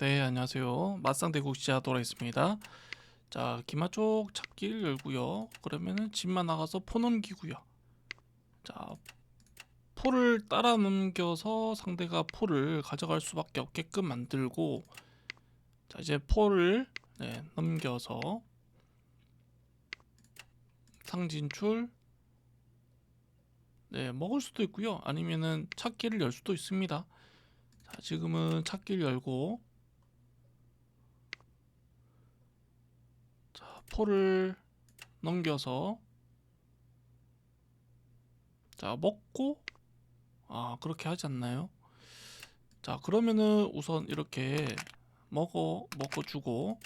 네, 안녕하세요. 맞상대국 시작하도록 하겠습니다. 자, 기마 쪽 찾기를 열고요. 그러면은 집만 나가서 포 넘기고요. 자, 포를 따라 넘겨서 상대가 포를 가져갈 수밖에 없게끔 만들고 자, 이제 포를 네, 넘겨서 상진출 네, 먹을 수도 있고요. 아니면은 찾기를 열 수도 있습니다. 자, 지금은 찾기를 열고 자, 포를 넘겨서 자, 먹고 아, 그렇게 하지 않나요? 자, 그러면은 우선 이렇게 먹어 먹어 주고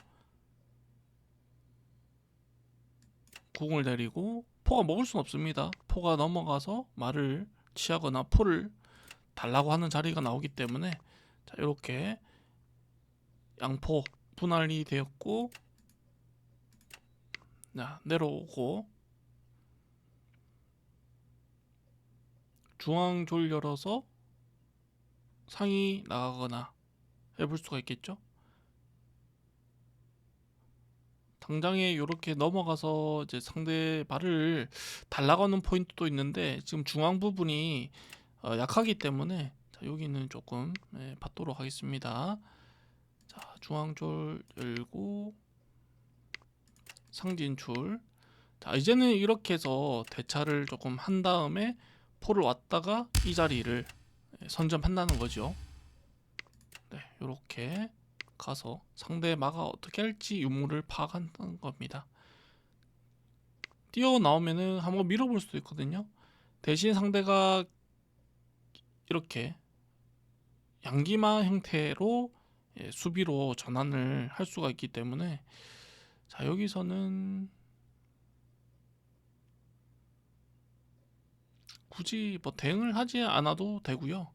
궁을 내리고 포가 먹을 순 없습니다. 포가 넘어가서 말을 취하거나 포를 달라고 하는 자리가 나오기 때문에 자 이렇게 양포 분할이 되었고 자 내려오고 중앙졸 열어서 상이 나가거나 해볼 수가 있겠죠. 당장에 이렇게 넘어가서 이제 상대 발을 달라가는 포인트도 있는데 지금 중앙 부분이 어, 약하기 때문에 자, 여기는 조금 예, 받도록 하겠습니다. 자, 중앙졸 열고 상진출. 자, 이제는 이렇게 해서 대차를 조금 한 다음에 포를 왔다가 이 자리를 예, 선점한다는 거죠. 네, 이렇게 가서 상대 마가 어떻게 할지 유무를 파악하는 겁니다. 뛰어 나오면은 한번 밀어볼 수도 있거든요. 대신 상대가 이렇게 양기마 형태로 예, 수비로 전환을 할 수가 있기 때문에 자 여기서는 굳이 뭐 대응을 하지 않아도 되고요.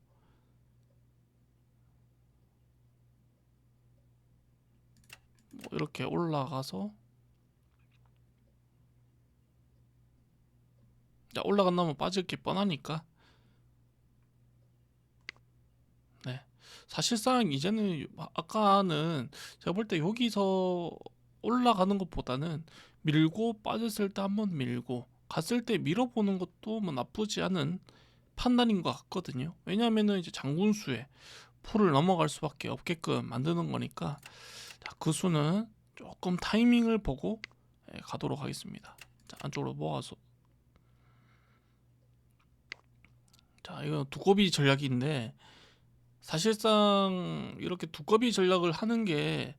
뭐 이렇게 올라가서 자 올라간다면 빠질 게 뻔하니까 네 사실상 이제는 아까는 제가 볼 때 여기서 올라가는 것보다는 밀고 빠졌을 때 한번 밀고 갔을 때 밀어보는 것도 뭐 나쁘지 않은 판단인 것 같거든요 왜냐하면은 이제 장군수에 포를 넘어갈 수밖에 없게끔 만드는 거니까 자, 그 수는 조금 타이밍을 보고 예, 가도록 하겠습니다. 자, 안쪽으로 모아서 자, 이건 두꺼비 전략인데 사실상 이렇게 두꺼비 전략을 하는 게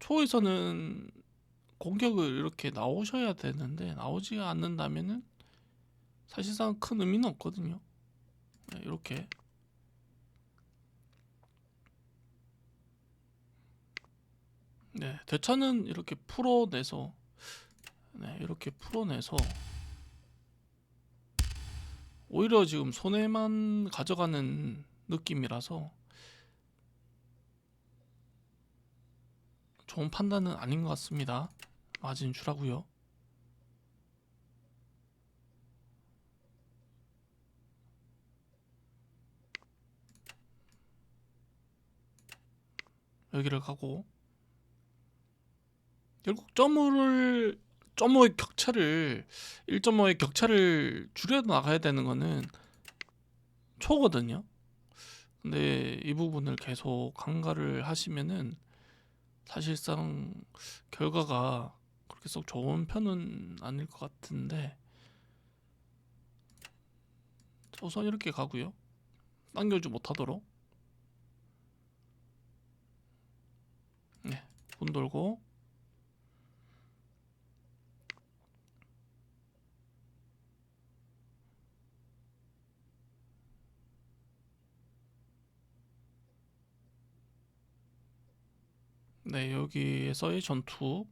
초에서는 공격을 이렇게 나오셔야 되는데 나오지 않는다면은 사실상 큰 의미는 없거든요. 네, 이렇게 네, 대차는 이렇게 풀어내서 네, 이렇게 풀어내서 오히려 지금 손해만 가져가는 느낌이라서 좋은 판단은 아닌 것 같습니다. 마진 주라고요. 여기를 가고 결국 점을 점호의 격차를 1.5의 격차를 줄여 나가야 되는 거는 초거든요. 근데 이 부분을 계속 강가를 하시면은 사실상 결과가 그렇게 썩 좋은 편은 아닐 것 같은데 자, 우선 이렇게 가고요. 당겨지 못하도록 네, 분 돌고 네, 여기에서의 전투.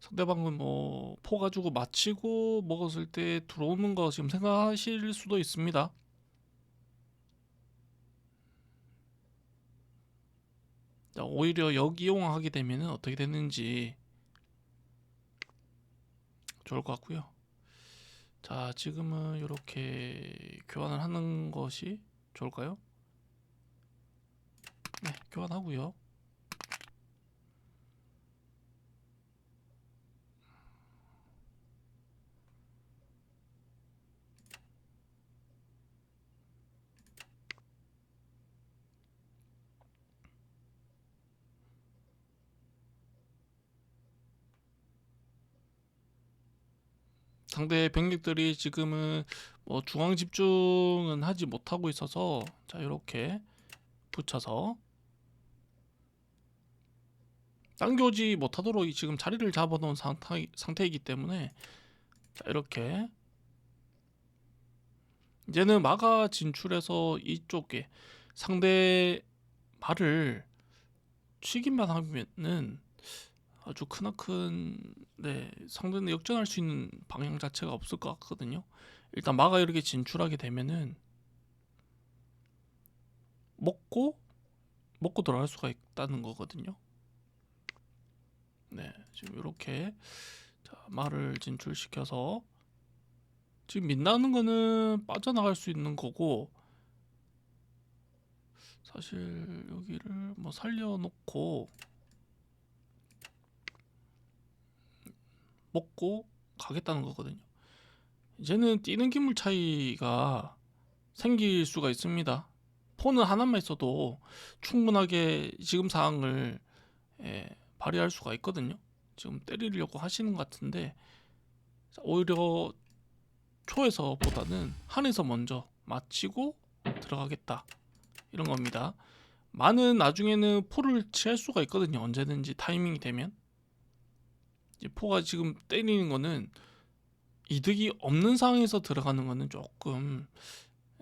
상대방은 뭐 포 가지고 마치고 먹었을 때 들어오는 거 지금 생각하실 수도 있습니다. 자, 오히려 역이용하게 되면은 어떻게 되는지 좋을 것 같고요. 자, 지금은 이렇게 교환을 하는 것이 좋을까요? 네, 교환하고요. 상대 병력들이 지금은 뭐 중앙 집중은 하지 못하고 있어서 자 이렇게 붙여서 당겨오지 못하도록 이 지금 자리를 잡아놓은 상태, 상태이기 때문에 자 이렇게 이제는 마가 진출해서 이쪽에 상대 말을 치기만 하면은 아주 크나큰 네 상대는 역전할 수 있는 방향 자체가 없을 것 같거든요. 일단 마가 이렇게 진출하게 되면은 먹고 먹고 들어갈 수가 있다는 거거든요. 네 지금 이렇게 자, 마를 진출시켜서 지금 민다는 거는 빠져나갈 수 있는 거고 사실 여기를 뭐 살려놓고 먹고 가겠다는 거거든요. 이제는 뛰는 기물 차이가 생길 수가 있습니다. 폰은 하나만 있어도 충분하게 지금 상황을 예, 발휘할 수가 있거든요. 지금 때리려고 하시는 것 같은데 오히려 초에서보다는 한에서 먼저 마치고 들어가겠다 이런 겁니다. 많은 나중에는 포를 취할 수가 있거든요. 언제든지 타이밍이 되면. 포가 지금 때리는 거는 이득이 없는 상황에서 들어가는 거는 조금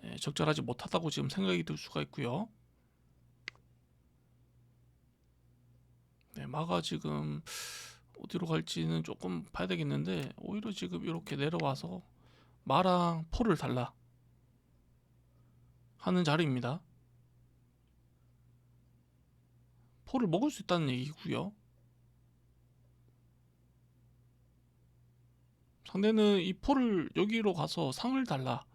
예, 적절하지 못하다고 지금 생각이 들 수가 있고요. 네, 마가 지금 어디로 갈지는 조금 봐야 되겠는데 오히려 지금 이렇게 내려와서 마랑 포를 달라 하는 자리입니다. 포를 먹을 수 있다는 얘기고요. 상대는 이 포를 여기로 가서 상을 달라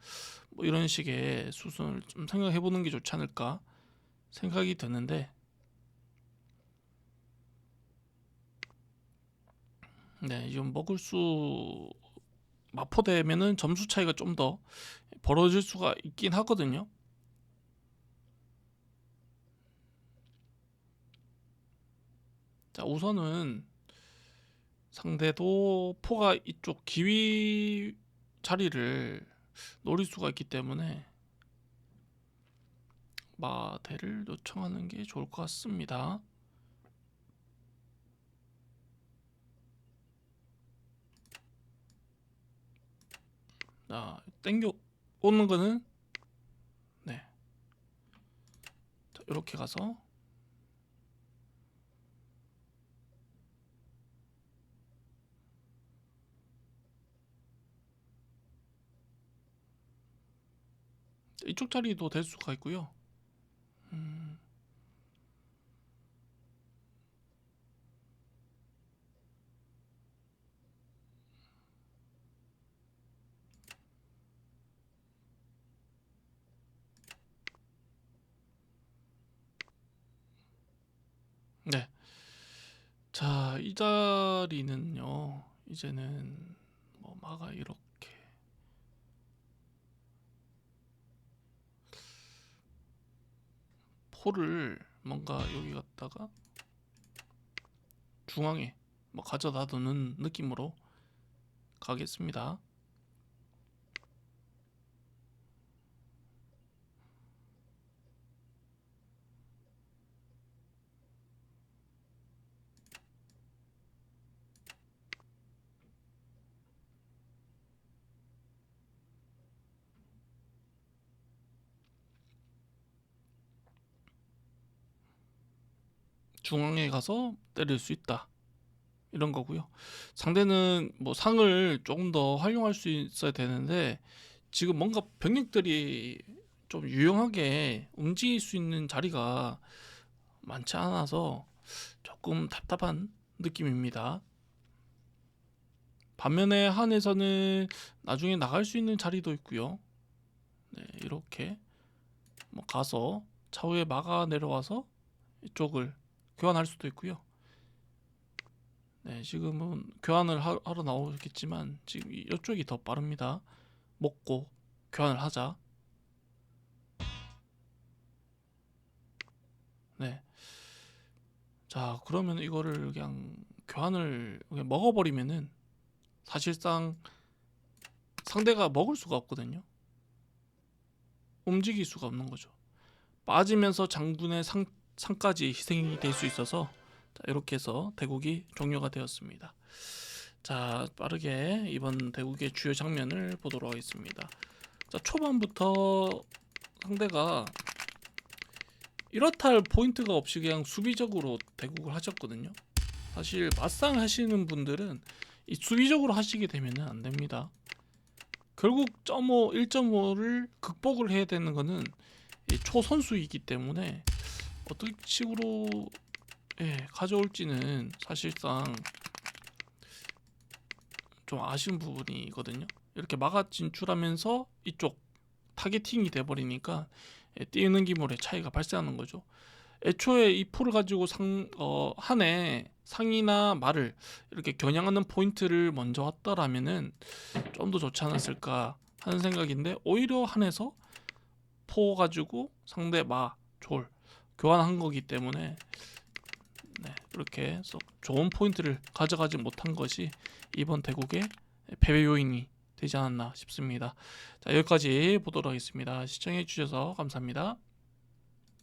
뭐 이런 식의 수순을 좀 생각해 보는 게 좋지 않을까 생각이 드는데 네, 좀 먹을 수 마포되면은 점수 차이가 좀 더 벌어질 수가 있긴 하거든요. 자, 우선은 상대도 포가 이쪽 기위 자리를 노릴 수가 있기 때문에 마대를 요청하는 게 좋을 것 같습니다. 자, 땡겨 오는 거는 네. 자, 이렇게 가서 이쪽 자리도 될 수가 있고요. 음, 네. 자, 이 자리는요. 이제는 뭐 마가 이렇게 포를 뭔가 여기 갖다가 중앙에 뭐 가져다 두는 느낌으로 가겠습니다. 중앙에 가서 때릴 수 있다. 이런 거고요. 상대는 뭐 상을 조금 더 활용할 수 있어야 되는데 지금 뭔가 병력들이 좀 유용하게 움직일 수 있는 자리가 많지 않아서 조금 답답한 느낌입니다. 반면에 한에서는 나중에 나갈 수 있는 자리도 있고요. 네, 이렇게 뭐 가서 차후에 막아 내려와서 이쪽을 교환할 수도 있고요. 네, 지금은 교환을 하, 하러 나오겠지만 지금 이- 이쪽이 더 빠릅니다. 먹고 교환을 하자. 네. 자, 그러면 이거를 그냥 교환을 그냥 먹어버리면은 사실상 상대가 먹을 수가 없거든요. 움직일 수가 없는 거죠. 빠지면서 장군의 상, 상까지 희생이 될 수 있어서 자, 이렇게 해서 대국이 종료가 되었습니다. 자, 빠르게 이번 대국의 주요 장면을 보도록 하겠습니다. 자, 초반부터 상대가 이렇다 할 포인트가 없이 그냥 수비적으로 대국을 하셨거든요. 사실 맞상 하시는 분들은 이 수비적으로 하시게 되면은 안 됩니다. 결국 0.5, 1.5를 극복을 해야 되는 거는 이 초선수이기 때문에 어떤 식으로 예, 가져올지는 사실상 좀 아쉬운 부분이거든요. 이렇게 막아 진출하면서 이쪽 타겟팅이 돼 버리니까 예, 뛰는 기물의 차이가 발생하는 거죠. 애초에 이 풀을 가지고 상, 어, 한해 상이나 말을 이렇게 겨냥하는 포인트를 먼저 왔더라면은 좀 더 좋지 않았을까 하는 생각인데 오히려 한해서 포 가지고 상대 마, 졸 교환한 거기 때문에 네, 그렇게 썩 좋은 포인트를 가져가지 못한 것이 이번 대국의 패배 요인이 되지 않았나 싶습니다. 자, 여기까지 보도록 하겠습니다. 시청해 주셔서 감사합니다.